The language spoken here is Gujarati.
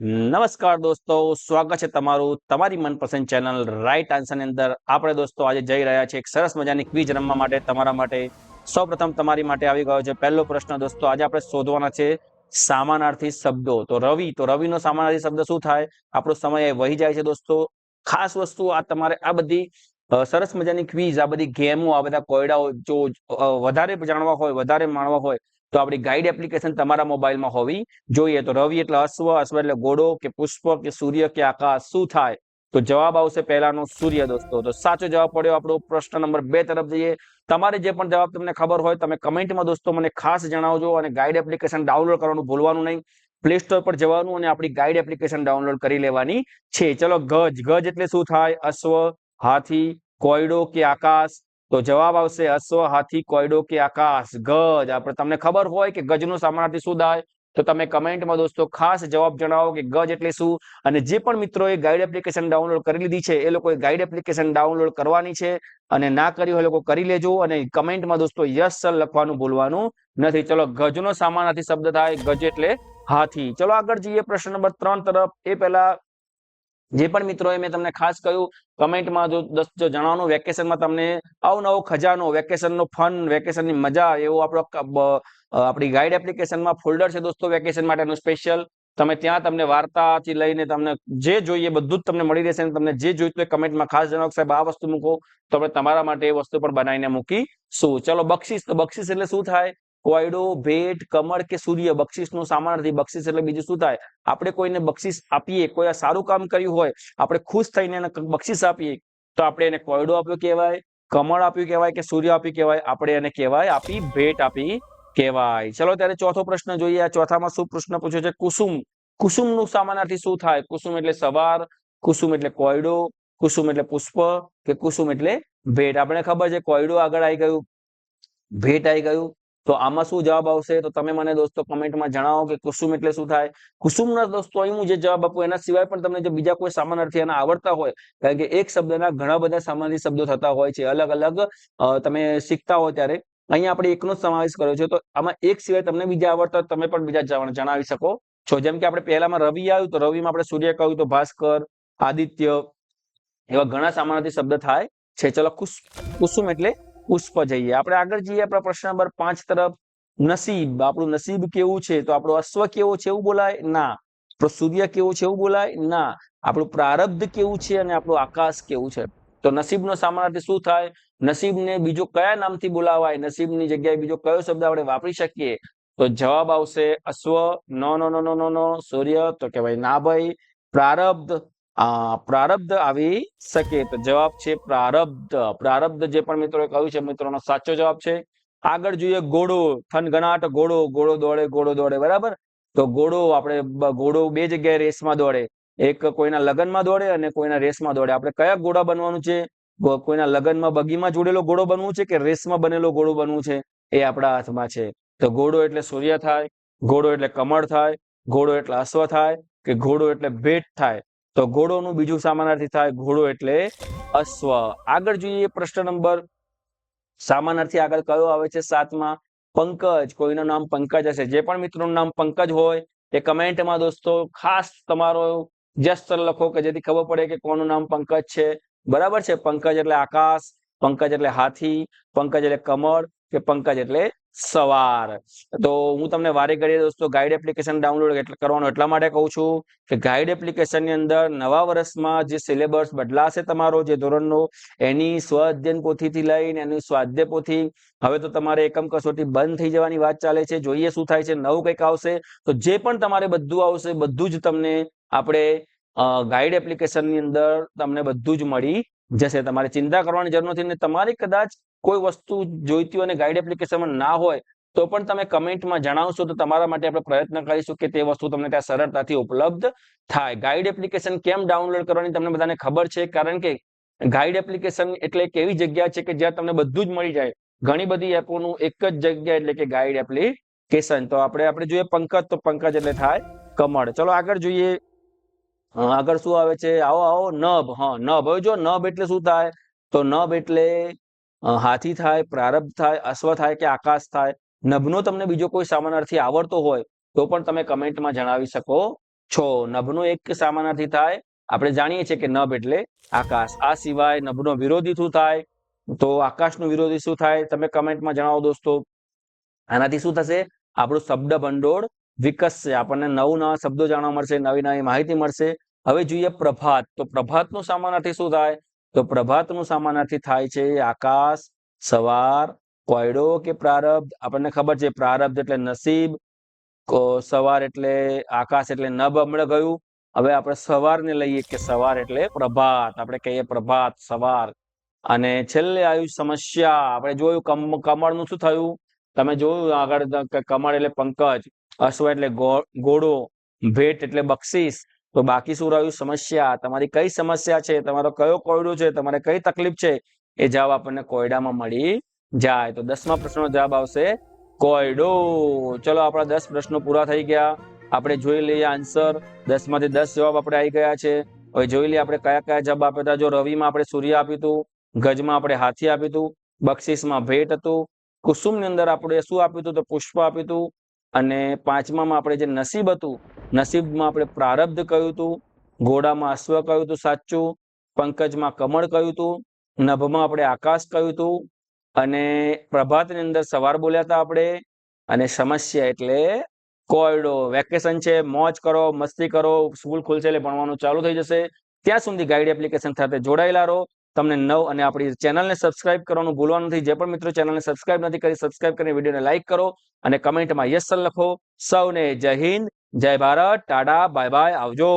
નમસ્કાર દોસ્તો, સ્વાગત છે તમારું તમારી મનપસંદ ચેનલ રાઈટ આન્સરની અંદર. આપણે દોસ્તો આજે જઈ રહ્યા છીએ એક સરસ મજાની ક્વિઝ રમવા માટે, તમારા માટે. સૌપ્રથમ તમારી માટે આવી ગયો છે પહેલો પ્રશ્ન દોસ્તો. આજે આપણે શોધવાના છે સામાનાર્થી શબ્દો. તો રવિ, તો રવિનો સામાનાર્થી શબ્દ શું થાય? આપણો સમય વહી જાય છે દોસ્તો. ખાસ વસ્તુ આ તમારે આ બધી સરસ મજાની ક્વિઝ આ બધી ગેમો, આ બધા કોયડાઓ જો વધારે જાણવા હોય, વધારે માણવા હોય, તો આપણી ગાઈડ એપ્લિકેશન તમારા મોબાઈલમાં હોવી જોઈએ. તો રવિ એટલે અશ્વ અશ્વ એટલે ઘોડો કે પુષ્પ કે સૂર્ય કે આકાશ, શું થાય? તો જવાબ આવશે પહેલાનો સૂર્ય, દોસ્તો. તો સાચો જવાબ પડ્યો આપણો પ્રશ્ન નંબર બે તરફ જઈએ. તમારે જે પણ જવાબ તમને ખબર હોય, તમે કમેન્ટમાં દોસ્તો મને ખાસ જણાવજો અને ગાઈડ એપ્લિકેશન ડાઉનલોડ કરવાનું ભૂલવાનું નહીં. પ્લે સ્ટોર પર જવાનું અને આપણી ગાઈડ એપ્લિકેશન ડાઉનલોડ કરી લેવાની છે. ચલો, ગજ. ગજ એટલે શું થાય? અશ્વ, હાથી કોયડો કે આકાશ? તો જવાબ આવશે અશ્વ હાથી કોયડો કે આકાશ, ગજ. આપણે તમને ખબર હોય કે ગજનો સામાનાર્થી શું થાય? તો તમે કમેન્ટમાં દોસ્તો ખાસ જવાબ જણાવો કે ગજ એટલે શું? અને જે પણ મિત્રોએ ગાઈડ એપ્લિકેશન ડાઉનલોડ કરી લીધી છે, એ લોકોએ ગાઈડ એપ્લિકેશન ડાઉનલોડ કરવાની છે અને ના કરી હોય લોકો કરી લેજો અને કમેન્ટમાં દોસ્તો યસ, સર લખવાનું ભૂલવાનું નથી. ચલો, ગજનો સામાનાર્થી શબ્દ થાય ગજ એટલે હાથી. ચલો, આગળ જઈએ પ્રશ્ન નંબર ત્રણ તરફ. એ પહેલા જે પણ મિત્રોએ મેં તમને ખાસ કહ્યું, કમેન્ટમાં જો દસ જો જણાવવાનું, વેકેશનમાં તમને અવનવો ખજાનો, વેકેશનનો ફન, વેકેશનની મજા, એવો આપણો આપણી ગાઈડ એપ્લિકેશનમાં ફોલ્ડર છે દોસ્તો વેકેશન માટેનું સ્પેશિયલ તમે ત્યાં તમને વાર્તાથી લઈને તમને જે જોઈએ બધું જ તમને મળી રહેશે તમને જે જોઈતું હોય કમેન્ટમાં ખાસ જણાવો સાહેબ, આ વસ્તુ મૂકો, તો તમારા માટે એ વસ્તુ પણ બનાવીને મૂકીશું. ચલો, બક્ષિસ, તો બક્ષિસ એટલે શું થાય? કોયડો, ભેટ, કમળ કે સૂર્ય, બક્ષિસનો સામાન નથી બક્ષિસ એટલે બીજું શું થાય? આપણે કોઈને બક્ષિસ આપીએ, કોઈ સારું કામ કર્યું હોય, આપણે ખુશ થઈને એને બક્ષિસ આપીએ, તો આપણે એને કોયડો આપ્યો કહેવાય, કમળ આપ્યું કહેવાય કે સૂર્ય આપ્યું કહેવાય, આપણે એને કહેવાય આપી, ભેટ આપી કહેવાય. ચલો ત્યારે ચોથો પ્રશ્ન જોઈએ. આ ચોથામાં શું પ્રશ્ન પૂછ્યો છે? કુસુમ. કુસુમનું સામાનાર્થી શું થાય? કુસુમ એટલે સવાર, કુસુમ એટલે કોયડો, કુસુમ એટલે પુષ્પ કે કુસુમ એટલે ભેટ. આપણે ખબર છે કોયડો આગળ આવી ગયું, ભેટ આવી ગયું તો આમાં શું જવાબ આવશે? તો તમે મને દોસ્તો કમેન્ટમાં જણાવો કે કુસુમ એટલે શું થાય? કુસુમના દોસ્તો અહીં હું જે જવાબ આપું, એના સિવાય પણ તમને જો બીજા કોઈ સામાનાર્થી એના આવડતા હોય, કારણ કે એક શબ્દના ઘણા બધા સામાન્ય શબ્દો થતા હોય છે, અલગ અલગ તમે શીખતા હો ત્યારે. અહીંયા આપણે એકનો સમાવેશ કર્યો છે, તો આમાં એક સિવાય તમને બીજા આવડતા હોય તમે પણ બીજા જણાવી શકો છો. જેમ કે આપણે પહેલામાં રવિ આવ્યું, તો રવિમાં આપણે સૂર્ય કહ્યું તો ભાસ્કર, આદિત્ય, એવા ઘણા સામાનાર્થી શબ્દ થાય છે. ચલો કુસ, કુસુમ એટલે પુષ્પ જઈએ. આપણે આગળ જઈએ આપણા પ્રશ્ન નંબર પાંચ તરફ. નસીબ. આપણું નસીબ કેવું છે? તો આપણો અશ્વ કેવો છે? એવું બોલાય? ના. આપણો સૂર્ય કેવો છે? એવું બોલાય? ના. આપણું પ્રારબ્ધ કેવું છે? અને આપણું આકાશ કેવું છે? તો નસીબનો સામાનાર્થી શું થાય? નસીબને બીજો કયા નામથી બોલાવાય? નસીબની જગ્યાએ બીજો કયો શબ્દ આપણે વાપરી શકીએ? તો જવાબ આવશે અશ્વ. નો નો નો નો નો નો. સૂર્ય. તો કે ભાઈ ના ભાઈ. પ્રારબ્ધ. આ પ્રારબ્ધ આવી શકે. તો જવાબ છે પ્રારબ્ધ. પ્રારબ્ધ જે પણ મિત્રોએ કહ્યું છે, મિત્રોનો સાચો જવાબ છે. આગળ જોઈએ ઘોડો થનગનાટ ઘોડો ઘોડો દોડે ઘોડો દોડે. બરાબર? તો ઘોડો આપણે ઘોડો બે જગ્યાએ રેસમાં દોડે. એક કોઈના લગ્નમાં દોડે અને કોઈના રેસમાં દોડે. આપણે કયા ઘોડા બનવાનું છે? કોઈના લગ્નમાં બગીમાં જોડેલો ઘોડો બનવું છે કે રેસમાં બનેલો ઘોડો બનવું છે? એ આપણા હાથમાં છે. તો ઘોડો એટલે સૂર્ય થાય ઘોડો એટલે કમળ થાય ઘોડો એટલે અશ્વ થાય કે ઘોડો એટલે ભેટ થાય? તો ઘોડોનું બીજું સામાનાર્થી થાય ઘોડો એટલે અશ્વ. આગળ જોઈએ પ્રશ્ન નંબર. સામાનાર્થી આગળ કયો આવે છે? સાતમાં. પંકજ, કોઈનું નામ પંકજ હશે. જે પણ મિત્રોનું નામ પંકજ હોય એ કમેન્ટમાં દોસ્તો ખાસ તમારો જસ્ટ લખો કે જેથી ખબર પડે કે કોનું નામ પંકજ છે. બરાબર છે? પંકજ એટલે આકાશ, પંકજ એટલે હાથી, પંકજ એટલે કમળ કે પંકજ એટલે સવાર. તો હું તમને વારે ઘડીએ દોસ્તો ગાઈડ એપ્લિકેશન ડાઉનલોડ કરવાનું એટલા માટે કહું છું કે ગાઈડ એપ્લિકેશનની અંદર નવા વર્ષમાં જે સિલેબસ બદલાશે તમારો જે ધોરણનો, એની સ્વ અધ્યયન પોથીથી લઈને એની સ્વાધ્યાય પોથી, હવે તો તમારે એકમ કસોટી બંધ થઈ જવાની વાત ચાલે છે, જોઈએ શું થાય છે, નવું કંઈક આવશે, તો જે પણ તમારે બધું આવશે, બધું જ તમને આપણે ગાઈડ એપ્લિકેશનની અંદર તમને બધું જ મળી જશે, તમારે ચિંતા કરવાની જરૂર નથી ને તમારી કદાચ કોઈ વસ્તુ જોઈતી હોય અને ગાઈડ એપ્લિકેશનમાં ના હોય, તો પણ તમે કમેન્ટમાં જણાવશો તો તમારા માટે આપણે પ્રયત્ન કરીશું કે તે વસ્તુ તમને ત્યાં સરળતાથી ઉપલબ્ધ થાય. ગાઈડ એપ્લિકેશન કેમ ડાઉનલોડ કરવાની તમને બધાને ખબર છે? કારણ કે ગાઈડ એપ્લિકેશન એટલે એક એવી જગ્યા છે કે જ્યાં તમને બધું જ મળી જાય. ઘણી બધી એપોનું એક જ જગ્યા એટલે કે ગાઈડ એપ્લિકેશન તો આપણે આપણે જોઈએ પંકજ, તો પંકજ એટલે થાય કમળ. ચલો આગળ જોઈએ આગળ શું આવે છે? આવો આવો, નભ. હા, નભ. હવે જો નભ એટલે શું થાય? તો નભ એટલે હાથી થાય, પ્રારબ્ધ થાય, અશ્વ થાય કે આકાશ થાય. નભનો તમને બીજો કોઈ સામાનાર્થી આવડતો હોય, તો પણ તમે કમેન્ટમાં જણાવી શકો છો. નભનો એક સામાનાર્થી થાય. આપણે જાણીએ છીએ કે નભ એટલે આકાશ. આ સિવાય નભનો વિરોધી શું થાય? તો આકાશનું વિરોધી શું થાય? તમે કમેન્ટમાં જણાવો દોસ્તો. આનાથી શું થશે? આપણું શબ્દ ભંડોળ વિકસશે. આપણને નવું નવા શબ્દો જાણવા મળશે નવી નવી માહિતી મળશે. હવે જોઈએ પ્રભાત. તો પ્રભાતનું સામાનાર્થી શું થાય? તો પ્રભાતનું સામાનાર્થી થાય છે આકાશ, સવાર, કોયડો કે પ્રારબ્ધ? આપણને ખબર છે પ્રારબ્ધ એટલે નસીબ સવાર એટલે આકાશ એટલે નભ હમણાં ગયું. હવે આપણે સવારને લઈએ કે સવાર એટલે પ્રભાત. આપણે કહીએ પ્રભાત, સવાર. અને છેલ્લે આવ્યું સમસ્યા. આપણે જોયું કમ, કમળનું શું થયું? તમે જોયું આગળ કમળ એટલે પંકજ, અશ્વ એટલે ઘોડો, ભેટ એટલે બક્ષીસ. તો બાકી શું રહ્યું? સમસ્યા. તમારી કઈ સમસ્યા છે? તમારો કયો કોયડો છે? તમારે કઈ તકલીફ છે? એ જવાબ આપણને કોયડામાં મળી જાય. તો દસમા પ્રશ્નનો જવાબ આવશે કોયડો. ચલો, આપણા દસ પ્રશ્નો પૂરા થઈ ગયા. આપણે જોઈ લઈએ આન્સર દસમાંથી દસ જવાબ આપણે આવી ગયા છે. હવે જોઈ લઈએ આપણે કયા કયા જવાબ આપ્યા હતા. જો રવિમાં આપણે સૂર્ય આપ્યું હતું, ગજમાં આપણે હાથી આપ્યું હતું, બક્ષીસમાં ભેટ હતું, કુસુમની અંદર આપણે શું આપ્યું હતું? તો પુષ્પ આપ્યું હતું. અને પાંચમામાં આપણે જે નસીબ હતું, નસીબમાં આપણે પ્રારબ્ધ કહ્યું હતું, ઘોડામાં અશ્વ કહ્યું હતું સાચું, પંકજમાં કમળ કહ્યું હતું, નભમાં આપણે આકાશ કહ્યું હતું, અને પ્રભાતની અંદર સવાર બોલ્યા હતા આપણે, અને સમસ્યા એટલે કોયડો, વેકેશન છે, મોજ કરો, મસ્તી કરો, સ્કૂલ ખુલશે એટલે ભણવાનું ચાલુ થઈ જશે. ત્યાં સુધી ગાઈડ એપ્લિકેશન સાથે જોડાયેલા રહો. તમને નવ અને આપણી ચેનલને સબસ્ક્રાઇબ કરવાનું ભૂલવાનું નથી. જે પણ મિત્રો ચેનલને સબસ્ક્રાઇબ નથી કરી સબસ્ક્રાઇબ કરીને વિડીયોને લાઇક કરો અને કમેન્ટમાં યસ લખો. સૌને જય હિન્દ, જય ભારત, ટાટા, બાય બાય, આવજો.